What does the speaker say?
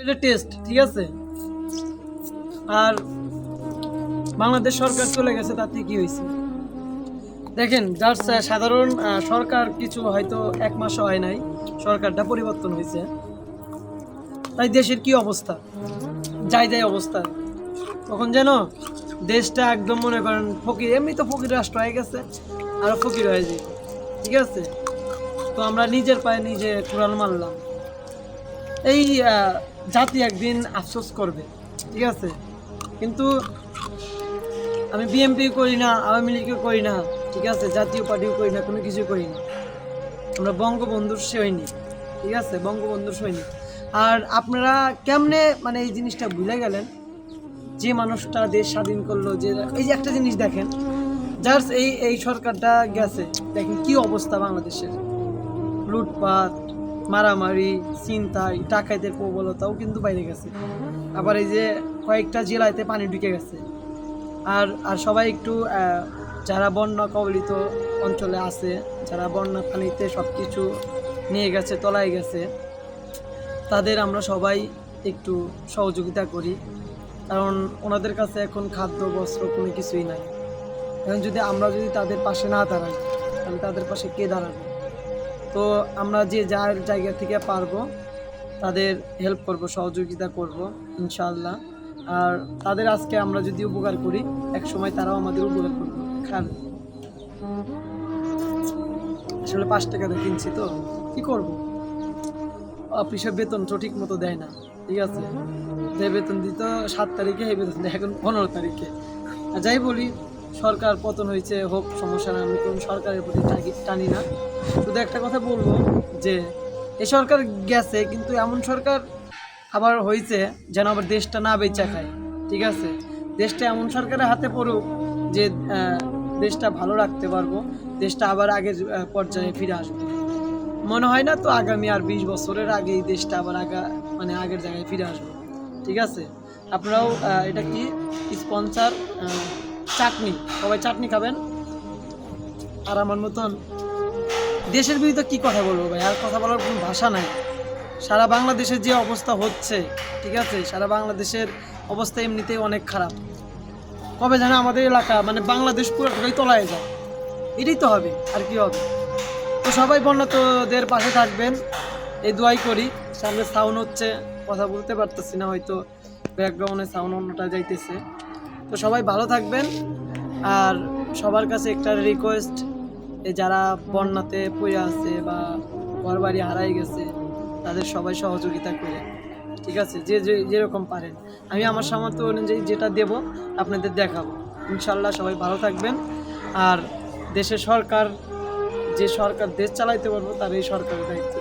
এটা টেস্ট ঠিক আছে? আর বাংলাদেশ সরকার চলে গেছে, তাতে কি হয়েছে? দেখেন যার সাধারণ সরকার কিছু হয়তো এক মাস হয় নাই, সরকারটা পরিবর্তন হয়েছে। তাই দেশের কি অবস্থা? যাই যাই অবস্থা। তখন যেন দেশটা একদম মনে করেন ফকির, এমনি তো ফকির রাষ্ট্র হয়ে গেছে, আরও ফকির হয়ে যাবে ঠিক আছে? তো আমরা নিজের পায়ে নিজে কুড়াল মারলাম। এই জাতি একদিন আফসোস করবে, ঠিক আছে? কিন্তু আমি বিএমপি করি না, আওয়ামী লীগও করি না, ঠিক আছে? জাতীয় পার্টিও করি না, কোনো কিছু করি না। আমরা বঙ্গবন্ধুর সৈনিক, ঠিক আছে? বঙ্গবন্ধুর সৈনিক। আর আপনারা কেমনে মানে এই জিনিসটা ভুলে গেলেন? যে মানুষটা দেশ স্বাধীন করল, যে এই যে একটা জিনিস দেখেন যার এই এই সরকারটা গেছে, দেখেন কি অবস্থা বাংলাদেশের। লুটপাট মারামারি চিন্তাই টাকাইদের প্রবলতাও কিন্তু বাইরে গেছে। আবার এই যে কয়েকটা জেলাতে পানি ঢুকে গেছে। আর আর সবাই একটু যারা বন্যা কবলিত অঞ্চলে আছে, যারা বন্যা পানিতে সব কিছু নিয়ে গেছে, তলায় গেছে, তাদের আমরা সবাই একটু সহযোগিতা করি। কারণ ওনাদের কাছে এখন খাদ্য, বস্ত্র কোনো কিছুই নাই। এখন যদি আমরা যদি তাদের পাশে না দাঁড়াই, তাহলে তাদের পাশে কে দাঁড়াবে? তো আমরা যে যার জায়গা থেকে পারব, তাদের হেল্প করব, সহযোগিতা করব, ইনশাআল্লাহ। আর তাদের আজকে আমরা যদি উপকার করি এক সময় তারাও আমাদের উপকার করবে। খান আসলে পাঁচ টাকা দিয়ে কিনছি তো, কি করব? অফিসের বেতন সঠিক মতো দেয় না, ঠিক আছে? যে বেতন দিত, সাত তারিখে এই বেতন দেয়, এখন পনেরো তারিখে। যাই বলি, সরকার পতন হয়েছে, হোক, সমস্যা না, আমি কোন সরকারের প্রতি টানি না। শুধু একটা কথা বলব যে এই সরকার গেছে, কিন্তু এমন সরকার আবার হয়েছে যেন আবার দেশটা না বেচা খায়, ঠিক আছে? দেশটা এমন সরকারের হাতে পড়ুক যে দেশটা ভালো রাখতে পারব, দেশটা আবার আগের পর্যায়ে ফিরে আসবে। মনে হয় না তো আগামী আর বিশ বছরের আগে এই দেশটা আবার আগা মানে আগের জায়গায় ফিরে আসবে, ঠিক আছে? আপনারাও এটা কি স্পন্সার চাটনি, সবাই চাটনি খাবেন? আর আমার মতন দেশের বিরুদ্ধে কি কথা বলব ভাই? আর কথা বলার কোনো ভাষা নাই। সারা বাংলাদেশের যে অবস্থা হচ্ছে, ঠিক আছে? সারা বাংলাদেশের অবস্থা এমনিতেই অনেক খারাপ। কবে জানে আমাদের এলাকা মানে বাংলাদেশ পুরোটাই তলায় যায়। এটাই তো হবে, আর কি হবে? তো সবাই বন্যাতদের পাশে থাকবেন, এই দোয়াই করি। সামনে সাউন্ড হচ্ছে, কথা বলতে পারতেছি না হয়তো ব্যাকগ্রাউন্ডে সাউন্ড অন্যটা যাইতেছে। তো সবাই ভালো থাকবেন, আর সবার কাছে একটা রিকোয়েস্ট যারা বন্যাতে পড়ে আছে বা ঘর বাড়ি হারাই গেছে, তাদের সবাই সহযোগিতা করে, ঠিক আছে? যে, যে- যেরকম পারেন। আমি আমার সামর্থ্য অনুযায়ী যেটা দেব, আপনাদের দেখাবো। ইনশাল্লাহ সবাই ভালো থাকবেন। আর দেশের সরকার, যে সরকার দেশ চালাইতে পারব, তার এই সরকারের দায়িত্ব।